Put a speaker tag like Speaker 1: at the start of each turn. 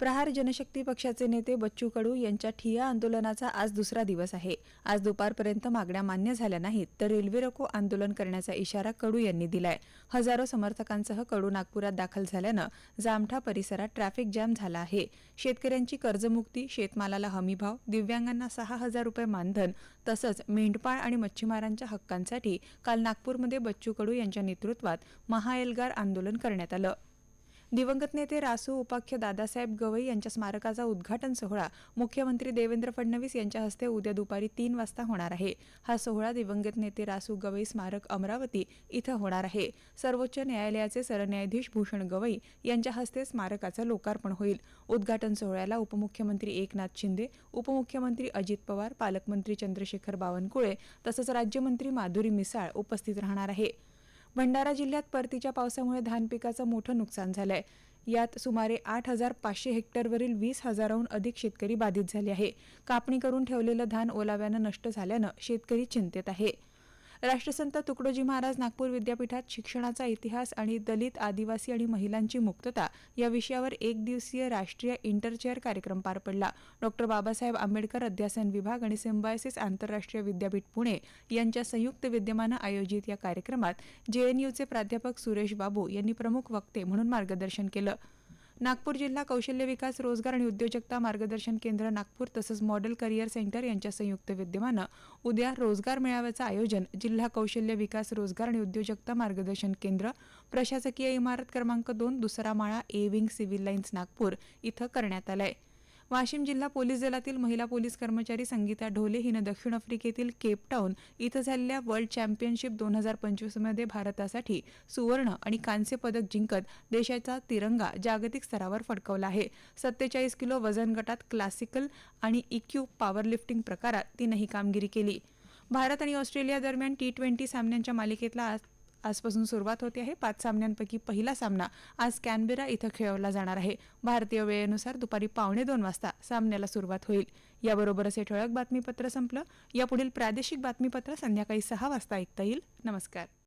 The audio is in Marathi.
Speaker 1: प्रहार जनशक्ती पक्षाचे नेते बच्चू कडू यांच्या ठिया आंदोलनाचा आज दुसरा दिवस आहे. आज दुपारपर्यंत मागण्या मान्य झाल्या नाहीत तर रेल्वे रोको आंदोलन करण्याचा इशारा कडू यांनी दिलाय. हजारो समर्थकांसह कडू नागपुरात दाखल झाल्यानं जामठा परिसरात ट्रॅफिक जॅम झाला आहे. शेतकऱ्यांची कर्जमुक्ती शेतमालाला हमीभाव दिव्यांगांना सहा हजार रुपये मानधन तसंच मेंढपाळ आणि मच्छीमारांच्या हक्कांसाठी काल नागपूरमध्ये बच्चू कडू यांच्या नेतृत्वात महाएल्गार आंदोलन करण्यात आलं. दिवंगत नेते रासू उपाख्य दादासाहेब गवई यांच्या स्मारकाचा उद्घाटन सोहळा मुख्यमंत्री देवेंद्र फडणवीस यांच्या हस्ते उद्या दुपारी तीन वाजता होणार आहे. हा सोहळा दिवंगत नेते रासू गवई स्मारक अमरावती इथं होणार आहे. सर्वोच्च न्यायालयाचे सरन्यायाधीश भूषण गवई यांच्या हस्ते स्मारकाचं लोकार्पण होईल. उद्घाटन सोहळ्याला उपमुख्यमंत्री एकनाथ शिंदे उपमुख्यमंत्री अजित पवार पालकमंत्री चंद्रशेखर बावनकुळे तसंच राज्यमंत्री माधुरी मिसाळ उपस्थित राहणार आहे. भंडारा जिल्ह्यात परतीच्या पावसामुळे धान पिकाचं मोठं नुकसान झालंय. यात सुमारे आठ हजार पाचशे हेक्टरवरील वीस हजाराहून अधिक शेतकरी बाधित झाले आहे. कापणी करून ठेवलेलं धान ओलाव्यानं नष्ट झाल्यानं शेतकरी चिंतेत आहे. राष्ट्रसंत तुकडोजी महाराज नागपूर विद्यापीठात शिक्षणाचा इतिहास आणि दलित आदिवासी आणि महिलांची मुक्तता या विषयावर एक दिवसीय राष्ट्रीय इंटरचेअर कार्यक्रम पार पडला. डॉक्टर बाबासाहेब आंबेडकर अध्यासन विभाग आणि सिम्बायसिस आंतरराष्ट्रीय विद्यापीठ पुणे यांच्या संयुक्त विद्यमानं आयोजित या कार्यक्रमात जेएनयूचे प्राध्यापक सुरेश बाबू यांनी प्रमुख वक्ते म्हणून मार्गदर्शन केलं. नागपूर जिल्हा कौशल्य विकास रोजगार आणि उद्योजकता मार्गदर्शन केंद्र नागपूर तसंच मॉडेल करिअर सेंटर यांच्या संयुक्त विद्यमानं उद्या रोजगार मेळाव्याचं आयोजन जिल्हा कौशल्य विकास रोजगार आणि उद्योजकता मार्गदर्शन केंद्र प्रशासकीय इमारत क्रमांक दोन दुसरा माळा A wing civil lines Nagpur इथं करण्यात आलं आहे वाशिम जिल्हा पोलीस दलातील महिला पोलीस कर्मचारी संगीता ढोले हिनं दक्षिण आफ्रिकेतील केपटाऊन इथं झालेल्या वर्ल्ड चॅम्पियनशिप दोन हजार पंचवीसमध्ये भारतासाठी सुवर्ण आणि कांस्य पदक जिंकत देशाचा तिरंगा जागतिक स्तरावर फडकवला आहे. सत्तेचाळीस किलो वजन गटात क्लासिकल आणि इक्यू पॉवरलिफ्टिंग प्रकारात तिनं ही कामगिरी केली. भारत आणि ऑस्ट्रेलिया दरम्यान टी ट्वेंटी सामन्यांच्या मालिकेतला आज आजपासून सुरुवात होते आहे. पाच सामन्यांपैकी पहिला सामना आज कॅनबेरा इथं खेळवला जाणार आहे. भारतीय वेळेनुसार दुपारी पावणे दोन वाजता सामन्याला सुरुवात होईल. याबरोबरच हे ठळक बातमीपत्र संपलं. यापुढील प्रादेशिक बातमीपत्र संध्याकाळी सहा वाजता ऐकता येईल. नमस्कार.